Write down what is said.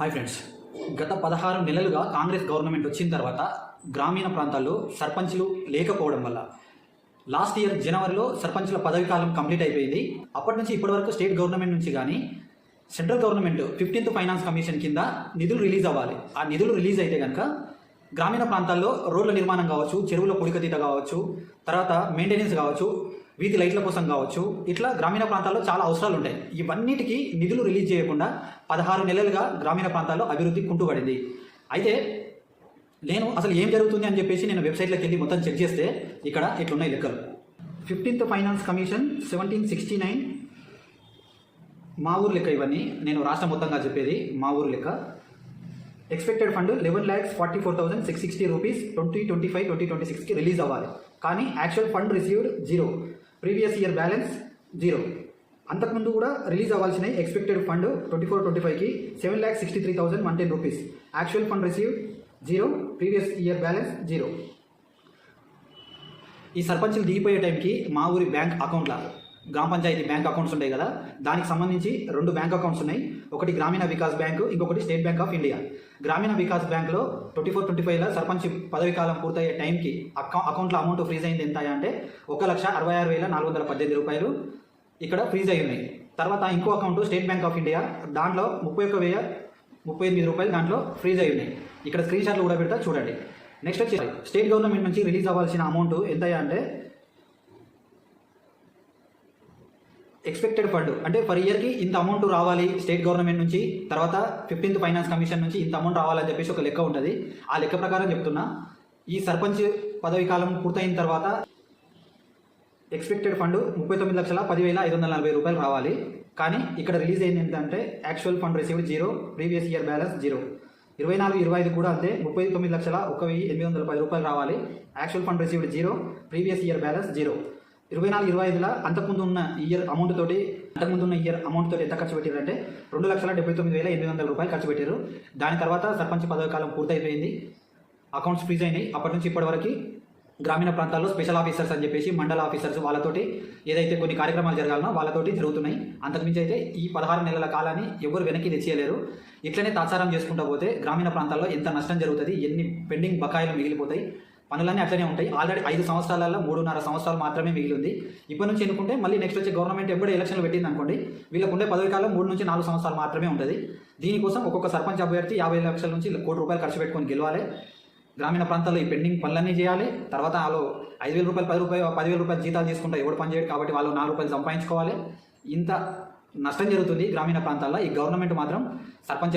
Hi friends గత పదహారు నెలలుగా కాంగ్రెస్ గవర్నమెంట్ వచ్చిన తర్వాత గ్రామీణ ప్రాంతాల్లో సర్పంచ్లు లేకపోవడం వల్ల లాస్ట్ ఇయర్ జనవరిలో సర్పంచ్ల పదవి కాలం కంప్లీట్ అయిపోయింది. అప్పటి నుంచి ఇప్పటి వరకు స్టేట్ గవర్నమెంట్ నుంచి కానీ central government fifteenth finance commission కింద నిధులు రిలీజ్ అవ్వాలి. ఆ నిధులు రిలీజ్ అయితే కనుక గ్రామీణ ప్రాంతాల్లో రోడ్ల నిర్మాణం కావచ్చు చెరువుల పొడికతీత కావచ్చు తర్వాత మెయింటెనెన్స్ కావచ్చు వీధి లైట్ల కోసం కావచ్చు ఇట్లా గ్రామీణ ప్రాంతాల్లో చాలా అవసరాలు ఉంటాయి. ఇవన్నిటికీ నిధులు రిలీజ్ చేయకుండా పదహారు నెలలుగా గ్రామీణ ప్రాంతాల్లో అభివృద్ధి కుంటుపడింది. అయితే నేను అసలు ఏం జరుగుతుంది అని చెప్పేసి నేను వెబ్సైట్లోకి వెళ్ళి మొత్తం చెక్ చేస్తే ఇక్కడ ఇట్లున్నాయి లెక్కలు. Fifteenth finance commission seventeen sixty nine. మా ఊరు లెక్క ఇవన్నీ. నేను రాష్ట్ర మొత్తంగా చెప్పేది మా ఊరు లెక్క. Expected fund eleven lakhs forty four thousand six sixty rupees twenty twenty five twenty twenty సిక్స్కి రిలీజ్ అవ్వాలి. కానీ actual fund received zero previous year balance zero. అంతకుముందు కూడా రిలీజ్ అవ్వాల్సిన expected fund twenty four twenty ఫైవ్కి seven lakh sixty three thousand one ten rupees. Actual fund receive zero. Previous year balance zero. ఈ సర్పంచ్లు దిగిపోయే టైంకి మా ఊరి బ్యాంక్ అకౌంట్ల గ్రామ పంచాయతీ బ్యాంక్ అకౌంట్స్ ఉంటాయి కదా దానికి సంబంధించి రెండు బ్యాంక్ అకౌంట్స్ ఉన్నాయి. ఒకటి గ్రామీణ వికాస్ బ్యాంకు ఇంకొకటి State Bank of India. Grameena Vikas బ్యాంక్లో ట్వంటీ ఫోర్ ట్వంటీ ఫైవ్లో సర్పంచ్ పదవి కాలం పూర్తయ్యే టైంకి అకౌ అకౌంట్లో అమౌంట్ ఫ్రీజ్ అయింది ఎంత అంటే ఒక లక్ష అరవై ఆరు వేల నాలుగు వందల పద్దెనిమిది రూపాయలు ఇక్కడ ఫ్రీజ్ అయి ఉన్నాయి. తర్వాత ఇంకో account State Bank of India దాంట్లో ముప్పై ఒక్క వెయ్యి ముప్పై ఎనిమిది రూపాయలు దాంట్లో ఫ్రీజ్ అయి ఉన్నాయి. ఇక్కడ స్క్రీన్ షాట్లు కూడా పెడతా చూడండి. నెక్స్ట్ వచ్చి స్టేట్ గవర్నమెంట్ నుంచి రిలీజ్ అవ్వాల్సిన అమౌంట్ ఎంత అంటే ఎక్స్పెక్టెడ్ ఫండ్ అంటే పర్ ఇయర్కి ఇంత అమౌంట్ రావాలి స్టేట్ గవర్నమెంట్ నుంచి తర్వాత ఫిఫ్టీన్త్ ఫైనాన్స్ కమిషన్ నుంచి ఇంత అమౌంట్ రావాలని చెప్పేసి ఒక లెక్క ఉంటుంది. ఆ లెక్క ప్రకారం చెప్తున్నా. ఈ సర్పంచ్ పదవి కాలం పూర్తయిన తర్వాత ఎక్స్పెక్టెడ్ ఫండ్ ముప్పై తొమ్మిది లక్షల పదివేల ఐదు వందల నలభై రూపాయలు రావాలి. కానీ ఇక్కడ రిలీజ్ అయింది ఏంటంటే actual fund received zero previous year balance zero ఇరవై నాలుగు ఇరవై ఐదు కూడా అంతే ముప్పై తొమ్మిది లక్షల ఒక వెయ్యి ఎనిమిది వందల పది రూపాయలు రావాలి. Actual fund received zero previous year balance zero ఇరవై నాలుగు ఇరవై ఐదులో అంతకుముందు ఉన్న ఇయర్ అమౌంట్ తోటి అంతకుముందు ఉన్న ఇయర్ అమౌంట్ తోటి ఎంత ఖర్చు పెట్టారంటే రెండు లక్షల డెబ్బై తొమ్మిది వేల ఎనిమిది వందల రూపాయలు ఖర్చు పెట్టారు దాని తర్వాత సర్పంచ్ పదవి కాలం పూర్తయిపోయింది. అకౌంట్స్ ఫ్రీజ్ అయినాయి. అప్పటి నుంచి ఇప్పటి వరకు గ్రామీణ ప్రాంతాల్లో స్పెషల్ ఆఫీసర్స్ అని చెప్పేసి మండల ఆఫీసర్స్ వాళ్ళతోటి ఏదైతే కొన్ని కార్యక్రమాలు జరగాలనో వాళ్ళతోటి జరుగుతున్నాయి. అంతకుమించి అయితే ఈ పదహారు నెలల కాలాన్ని ఎవరు వెనక్కి తెచ్చేయలేరు. ఇట్లనే తాత్సారం చేసుకుంటా పోతే గ్రామీణ ప్రాంతాల్లో ఎంత నష్టం జరుగుతుంది ఎన్ని పెండింగ్ బకాయిలు మిగిలిపోతాయి పనులన్నీ అట్లనే ఉంటాయి. ఆల్రెడీ ఐదు సంవత్సరాలలో మూడున్నర సంవత్సరాలు మాత్రమే మిగిలి ఉంది ఇప్పటి నుంచి ఎన్నుకుంటే మళ్ళీ నెక్స్ట్ వచ్చే గవర్నమెంట్ ఎప్పుడే ఎలక్షన్లు పెట్టింది అనుకోండి వీళ్ళకు ఉండే పదవి కాలం మూడు నుంచి నాలుగు సంవత్సరాలు మాత్రమే ఉంటుంది. దీనికోసం ఒక్కొక్క సర్పంచ్ అభ్యర్థి యాభై లక్షల నుంచి కోటి రూపాయలు ఖర్చు పెట్టుకొని గెలవాలి. గ్రామీణ ప్రాంతాల్లో ఈ పెండింగ్ పనులన్నీ చేయాలి. తర్వాత వాళ్ళు ఐదు వేల రూపాయలు పది రూపాయలు పదివేల రూపాయలు జీతాలు తీసుకుంటే ఎవడు పని చేయడు కాబట్టి వాళ్ళు నాలుగు రూపాయలు సంపాదించుకోవాలి. ఇంత నష్టం జరుగుతుంది గ్రామీణ ప్రాంతాల్లో. ఈ గవర్నమెంట్ మాత్రం సర్పంచ్